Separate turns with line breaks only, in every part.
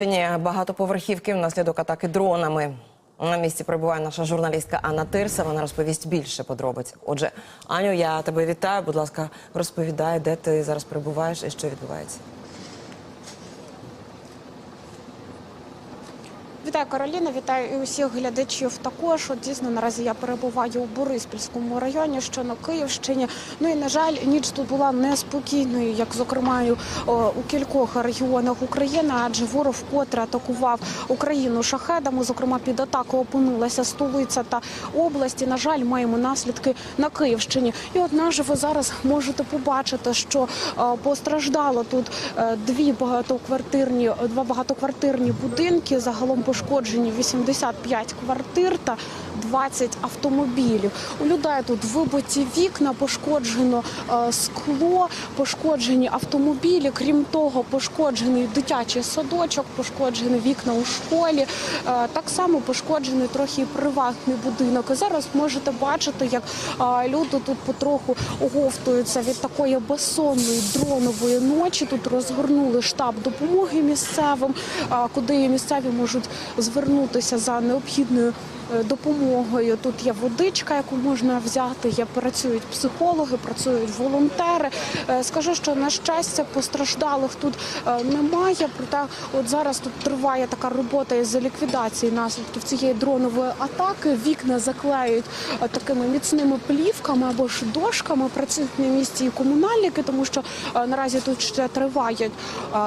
Ні, Багатоповерхівки внаслідок атаки дронами. На місці перебуває наша журналістка Анна Тирса. Вона розповість більше подробиць. Отже, Аню, я тебе вітаю. Будь ласка, розповідай, де ти зараз перебуваєш і що відбувається.
Вітаю Кароліна, вітаю і усіх глядачів. Також от дійсно наразі я перебуваю у Бориспільському районі, що на Київщині. Ну і на жаль, ніч тут була неспокійною, як зокрема у кількох регіонах України, адже ворог вкотре атакував Україну шахедами. Зокрема, під атакою опинилася столиця та області. На жаль, маємо наслідки на Київщині. І от наживо зараз можете побачити, що постраждало тут е, дві багатоквартирні, два багатоквартирні будинки. Загалом пошкоджені 85 квартир та 20 автомобілів. У людей тут вибиті вікна, пошкоджено е, скло, пошкоджені автомобілі. Крім того, пошкоджений дитячий садочок, пошкоджені вікна у школі. Е, так само пошкоджений трохи і приватний будинок. Зараз можете бачити, як е, люди тут потроху оговтуються від такої безсонної дронової ночі. Тут розгорнули штаб допомоги місцевим, куди місцеві можуть звернутися за необхідною допомогою. Тут є водичка, яку можна взяти. Є працюють психологи, працюють волонтери. Е, Скажу, що на щастя постраждалих тут е, немає. Проте, от зараз тут триває така робота із ліквідації наслідків цієї дронової атаки. Вікна заклеюють е, такими міцними плівками або ж дошками. Працюють на місці і комунальники, тому що е, наразі тут ще триває е,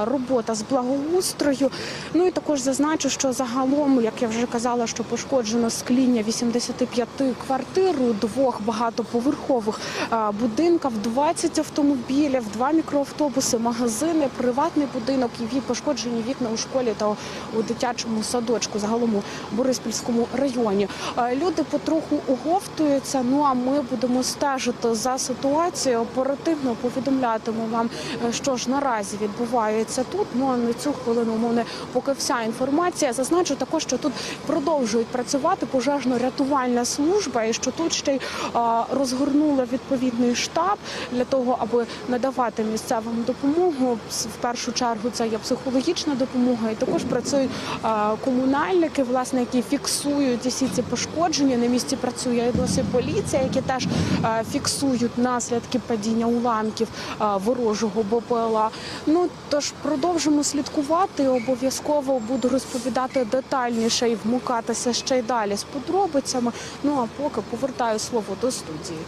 робота з благоустрою. Ну і також зазначу, що загалом, як я вже казала, що пошкоджено скління 85 квартир у двох багатоповерхових будинках, 20 автомобілів, два мікроавтобуси, магазини, приватний будинок і пошкоджені вікна у школі та у дитячому садочку, загалом у Бориспільському районі. Люди потроху оговтуються. Ну а ми будемо стежити за ситуацією. Оперативно повідомлятиму вам, е, що ж наразі відбувається тут. Ну а на цю хвилину у поки вся інформація. Зазначу також, що тут продовжують працювати пожежно-рятувальна служба, і що тут ще й а, розгорнули відповідний штаб для того, аби надавати місцевим допомогу. В першу чергу це є психологічна допомога, і також працюють комунальники, власне, які фіксують усі ці пошкодження. На місці працює і досі поліція, які теж фіксують наслідки падіння уламків ворожого БПЛА. Ну тож продовжимо слідкувати. Обов'язково буду розповідати детальніше і вмикатися ще й далі з подробицями. Ну а поки повертаю слово до студії.